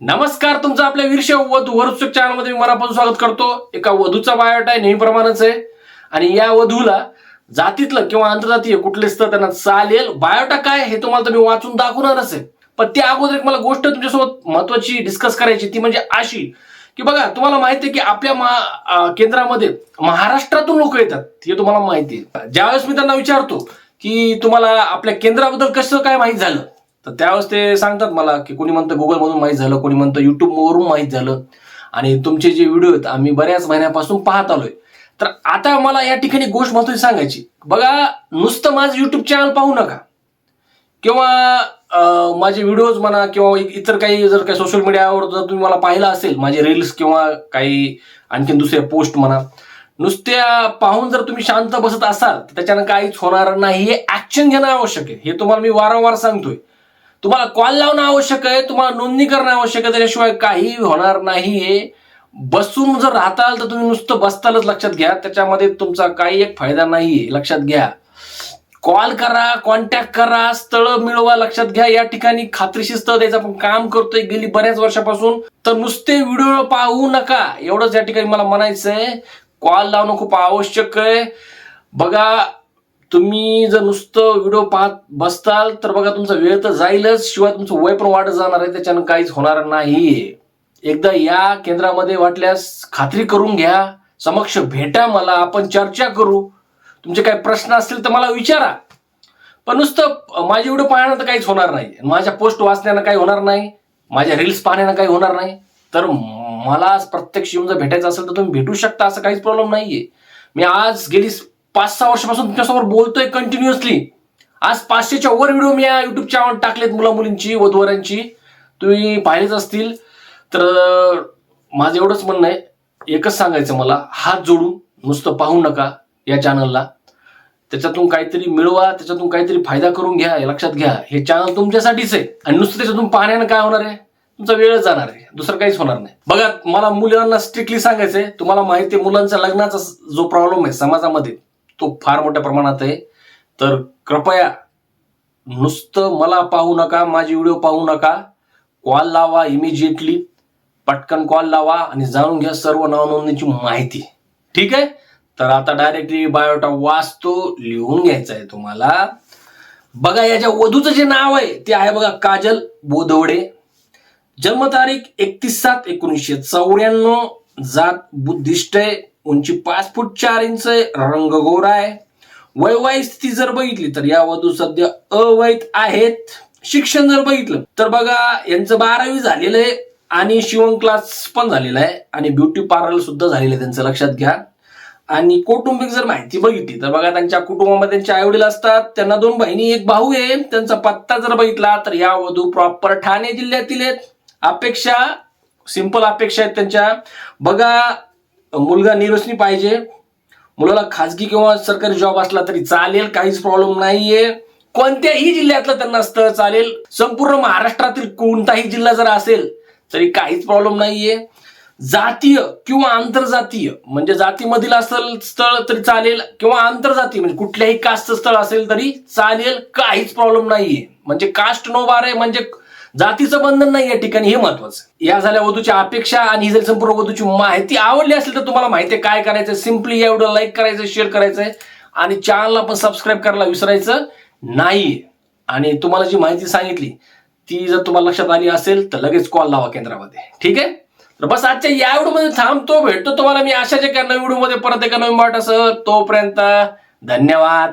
नमस्कार तुमचं आपल्या वीरशे वधू वरुत्सुक चॅनलमध्ये मी मनापासून स्वागत करतो. एका वधूचा बायोट आहे नेहमीप्रमाणेच. आहे आणि या वधूला जातीतलं किंवा आंतरजातीय कुठले स्तर त्यांना चालेल. बायोटा काय हे तुम्हाला तुम्ही मी वाचून दाखवणारच आहे पण त्या अगोदर एक मला गोष्ट तुमच्यासोबत महत्वाची डिस्कस करायची ती म्हणजे अशी. की बघा तुम्हाला माहिती आहे की आपल्या महा- केंद्रामध्ये महाराष्ट्रातून लोक येतात. हे तुम्हाला माहिती आहे. ज्यावेळेस मी त्यांना विचारतो की तुम्हाला आपल्या केंद्राबद्दल कसं काय माहीत झालं? तर त्यावेळेस ते सांगतात मला की कोणी म्हणतं गुगलमधून माहीत झालं कोणी म्हणतं युट्यूबवरून माहीत झालं. आणि तुमचे जे व्हिडिओ आहेत आम्ही बऱ्याच महिन्यापासून पाहत आलोय. तर आता मला या ठिकाणी गोष्ट महत्वाची सांगायची. बघा नुसतं माझं युट्यूब चॅनल पाहू नका. किंवा माझे व्हिडिओज म्हणा किंवा इतर काही जर काही सोशल मीडियावर जर तुम्ही मला पाहिलं असेल माझे रील्स किंवा काही आणखीन दुसरे पोस्ट म्हणा नुसत्या पाहून जर तुम्ही शांत बसत असाल तर त्याच्यानं काहीच होणार नाही हे ऍक्शन घेणं आवश्यक आहे. हे तुम्हाला मी वारंवार सांगतोय. तुम्हाला कॉल लावणं आवश्यक आहे तुम्हाला नोंदणी करणं आवश्यक आहे त्याच्याशिवाय काही होणार नाहीये. बसून जर राहताल तर तुम्ही नुसतं बसतालच लक्षात घ्या. त्याच्यामध्ये तुमचा काही एक फायदा नाहीये लक्षात घ्या. कॉल करा कॉन्टॅक्ट करा स्थळ मिळवा लक्षात घ्या. या ठिकाणी खात्रीशी स्थळ द्यायचं. आपण काम करतोय गेली बऱ्याच वर्षापासून. तर नुसते व्हिडिओ पाहू नका. एवढंच या ठिकाणी मला म्हणायचंय. कॉल लावणं खूप आवश्यक आहे. बघा तुम्ही जर नुसतं व्हिडिओ पाहत बसताल तर बघा तुमचा वेळ तर जाईलच. शिवाय तुमचं वय पण वाढत जाणार आहे त्याच्यानं काहीच होणार नाही. एकदा या केंद्रामध्ये वाटल्यास खात्री करून घ्या. समक्ष भेटा मला आपण चर्चा करू. तुमचे काही प्रश्न असतील तर मला विचारा. पण नुसतं माझे व्हिडिओ पाहण्यानं तर काहीच होणार नाही. माझ्या पोस्ट वाचण्यानं काही होणार नाही. माझ्या रील्स पाहण्यानं काही होणार नाही. तर मला प्रत्यक्ष येऊन जर भेटायचं असेल तर तुम्ही भेटू शकता असं काहीच प्रॉब्लेम नाहीये. मी आज गेली पाच सहा वर्षापासून तुमच्यासमोर बोलतोय कंटिन्युअसली आज पाचशेच्या वर व्हिडिओ मी या युट्यूब चॅनल टाकलेत मुला मुलींची वधूवरांची. तुम्ही पाहिलेच असतील. तर माझं एवढंच म्हणणं आहे. एकच सांगायचं मला हात जोडून नुसतं पाहू नका या चॅनलला त्याच्यातून काहीतरी मिळवा त्याच्यातून काहीतरी फायदा करून घ्या लक्षात घ्या. हे चॅनल तुमच्यासाठीच आहे. आणि नुसतं त्याच्यातून पाहण्यानं काय होणार आहे? तुमचा वेळ जाणार आहे. दुसरं काहीच होणार नाही. बघा मला मुलांना स्ट्रिक्टली सांगायचंय. तुम्हाला माहिती आहे मुलांचा लग्नाचा जो प्रॉब्लेम आहे समाजामध्ये तो फार मोठ्या प्रमाणात आहे. तर कृपया नुसतं मला पाहू नका माझे व्हिडिओ पाहू नका. कॉल लावा इमिजिएटली पटकन कॉल लावा आणि जाणून घ्या सर्व नावनोंदणीची माहिती. ठीक आहे? तर आता डायरेक्टली बायोटा वाचतो लिहून घ्यायचं आहे तुम्हाला. बघा याच्या वधूचं जे नाव आहे ते आहे बघा काजल बोधवडे. जन्मतारीख एकतीस सात एकोणीसशे चौऱ्याण्णव. जात बुद्धिस्ट आहे. उंची पाच फूट चार इंच आहे रंग गोरा आहे. वैवाहिक स्थिती जर बघितली तर या वधू सध्या अवैध आहेत. शिक्षण जर बघितलं तर बघा यांचं बारावी झालेलं आहे आणि शिवण क्लास पण झालेला आहे आणि ब्युटी पार्लर सुद्धा झालेलं आहे त्यांचं लक्षात घ्या. आणि कौटुंबिक जर माहिती बघितली तर बघा त्यांच्या कुटुंबामध्ये त्यांचे आई वडील असतात त्यांना दोन बहिणी एक भाऊ आहे. त्यांचा पत्ता जर बघितला तर या वधू प्रॉपर ठाणे जिल्ह्यातील आहेत. अपेक्षा सिंपल अपेक्षा आहेत त्यांच्या. बघा मुलगा निरोशनी पाहिजे. मुलाला खाजगी किंवा सरकारी जॉब असला तरी चालेल काहीच प्रॉब्लेम नाहीये. कोणत्याही जिल्ह्यातलं त्यांना स्थळ चालेल. संपूर्ण महाराष्ट्रातील कोणताही जिल्हा जर असेल तरी काहीच प्रॉब्लेम नाहीये. जातीय किंवा आंतरजातीय म्हणजे जातीमधील असेल स्थळ तरी चालेल किंवा आंतरजातीय म्हणजे कुठल्याही कास्टचं स्थळ असेल तरी चालेल काहीच प्रॉब्लेम नाहीये. म्हणजे कास्ट नो बार आहे म्हणजे जातीचं बंधन नाही या ठिकाणी हे महत्वाचं. या झाल्या वधूच्या अपेक्षा आणि ही जर संपूर्ण वधूची माहिती आवडली असेल तर तुम्हाला माहिती आहे काय करायचं सिम्पली या व्हिडिओ लाईक करायचं शेअर करायचंय. आणि चॅनलला पण सबस्क्राईब करायला विसरायचं नाही आणि तुम्हाला जी माहिती सांगितली ती जर तुम्हाला लक्षात आली असेल तर लगेच कॉल लावा केंद्रामध्ये. ठीक आहे? तर बस आजच्या या व्हिडिओमध्ये थांबतो. भेटतो तुम्हाला मी अशाच एका नवीन व्हिडिओमध्ये. परत एका नवीन वाट असं तोपर्यंत धन्यवाद.